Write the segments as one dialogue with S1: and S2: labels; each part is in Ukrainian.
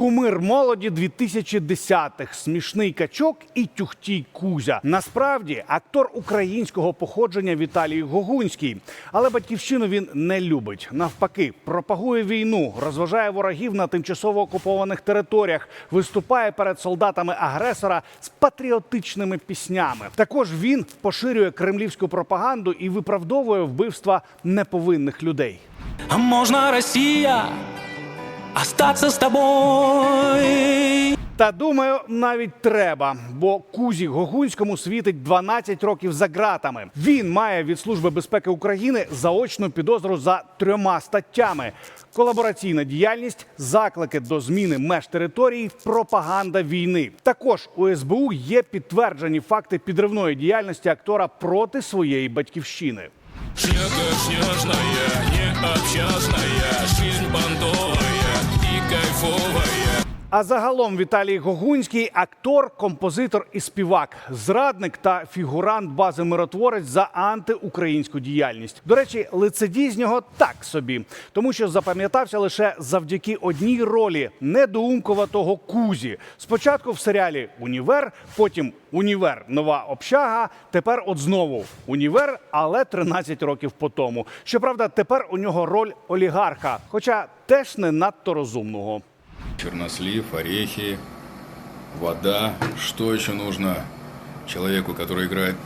S1: Кумир молоді 2010-х, смішний качок і тюхтій Кузя. Насправді актор українського походження Віталій Гогунський, але батьківщину він не любить. Навпаки, пропагує війну, розважає ворогів на тимчасово окупованих територіях, виступає перед солдатами агресора з патріотичними піснями. Також він поширює кремлівську пропаганду і виправдовує вбивства неповинних людей.
S2: А можно Россия остаться с тобой?
S1: Та думаю, навіть треба, бо Кузі Гогунському світить 12 років за ґратами. Він має від Служби безпеки України заочну підозру за трьома статтями: колабораційна діяльність, заклики до зміни меж території, пропаганда війни. Також у СБУ є підтверджені факти підривної діяльності актора проти своєї батьківщини.
S3: Шляга снежная, необщасная,
S1: А загалом Віталій Гогунський актор, композитор і співак, зрадник та фігурант бази миротворець за антиукраїнську діяльність. До речі, лицедій з нього так собі, тому що запам'ятався лише завдяки одній ролі недоумкуватого Кузі. Спочатку в серіалі Універ, потім Універ Нова общага. Тепер от знову Універ, але 13 років по тому. Щоправда, тепер у нього роль олігарха, хоча теж не надто розумного.
S4: Чернослив, орехи, вода. Что еще нужно человеку, который играет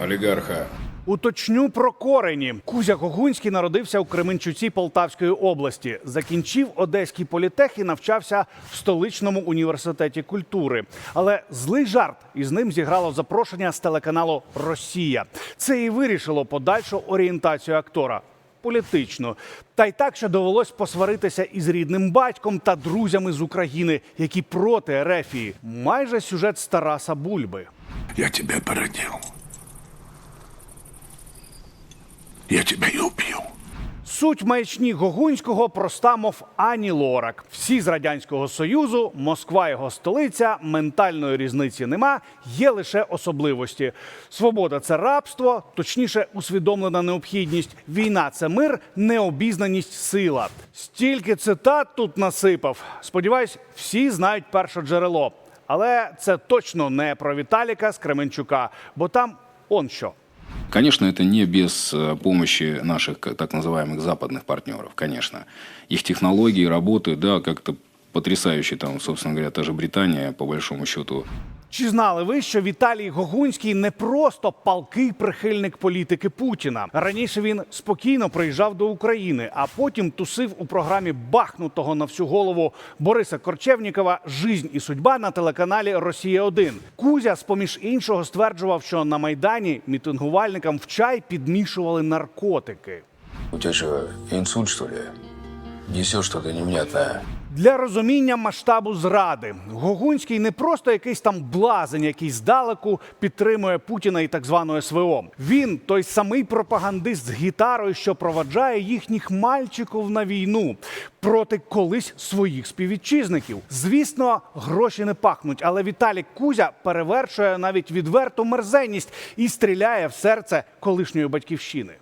S4: олигарха?
S1: Уточню про корені. Кузя Гогунський народився у Кременчуці Полтавської області. Закінчив Одеський політех і навчався в столичному університеті культури. Але злий жарт із ним зіграло запрошення з телеканалу Росія. Це і вирішило подальшу орієнтацію актора. Політично, та й так, що довелось посваритися із рідним батьком та друзями з України, які проти Ерефії. Майже сюжет з Тараса Бульби.
S5: Я тебе породив. Я тебе убью.
S1: Суть маячні Гогунського проста, мов Ані Лорак. Всі з радянського союзу, Москва його столиця, ментальної різниці нема. Є лише особливості. Свобода це рабство, точніше, усвідомлена необхідність. Війна це мир, необізнаність сила. Стільки цитат тут насипав. Сподіваюсь, всі знають перше джерело. Але це точно не про Віталіка з Кременчука, бо там он що.
S4: Конечно, это не без э, помощи наших так называемых западных партнеров, конечно. Их технологии работают, да, как-то потрясающе там, собственно говоря, та же Британия, по большому счету,
S1: Чи знали ви, що Віталій Гогунський не просто палкий прихильник політики Путіна? Раніше він спокійно приїжджав до України, а потім тусив у програмі бахнутого на всю голову Бориса Корчевнікова Жизнь і судьба на телеканалі Росія 1 Кузя, з поміж іншого, стверджував, що на майдані мітингувальникам в чай підмішували наркотики.
S6: У тебя что, инсульт, что ли? Несешь что-то невнятное.
S1: Для розуміння масштабу зради Гогунський не просто якийсь там блазень, який здалеку підтримує Путіна і так званого СВО. Він той самий пропагандист з гітарою, що проваджає їхніх мальчиків на війну проти колись своїх співвітчизників. Звісно, гроші не пахнуть, але Віталік Кузя перевершує навіть відверту мерзенність і стріляє в серце колишньої батьківщини.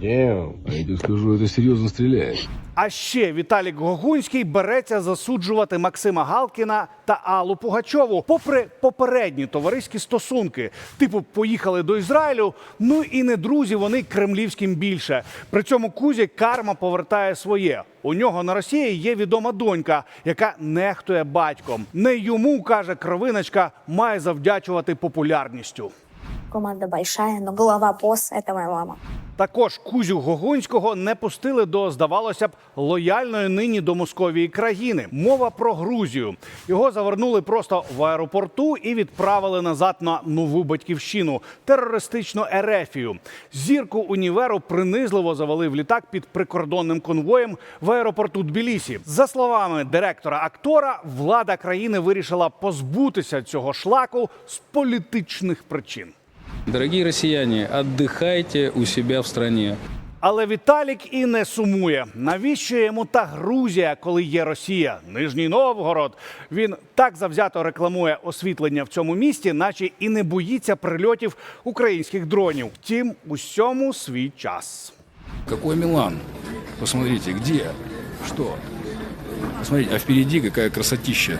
S7: Damn, а я тебе скажу, это серьезно стреляет.
S1: А ще Віталік Гогунський береться засуджувати Максима Галкіна та Аллу Пугачову, попри попередні товариські стосунки. Типу, поїхали до Ізраїлю. Ну і не друзі, вони кремлівським більше. При цьому Кузі карма повертає своє. У нього на Росії є відома донька, яка нехтує батьком. Не йому каже кровиночка, має завдячувати популярністю.
S8: Команда большая, но голова босс – это моя мама.
S1: Також Кузю Гогунського не пустили до, здавалося б, лояльної нині до Московії країни. Мова про Грузію. Його завернули просто в аеропорту і відправили назад на нову батьківщину терористичну Ерефію. Зірку універу принизливо завели в літак під прикордонним конвоєм в аеропорту Тбілісі. За словами директора актора, влада країни вирішила позбутися цього шлаку з політичних причин.
S9: Дорогие россияне, отдыхайте у себя в стране.
S1: Але Віталік і не сумує. Навіщо йому та Грузія, коли є Росія? Нижній Новгород. Він так завзято рекламує освітлення в цьому місті, наче і не боїться прильотів українських дронів. Втім, усьому свій час.
S4: Какой Милан? Посмотрите, где? Что? Посмотрите, а впереди какая красотища.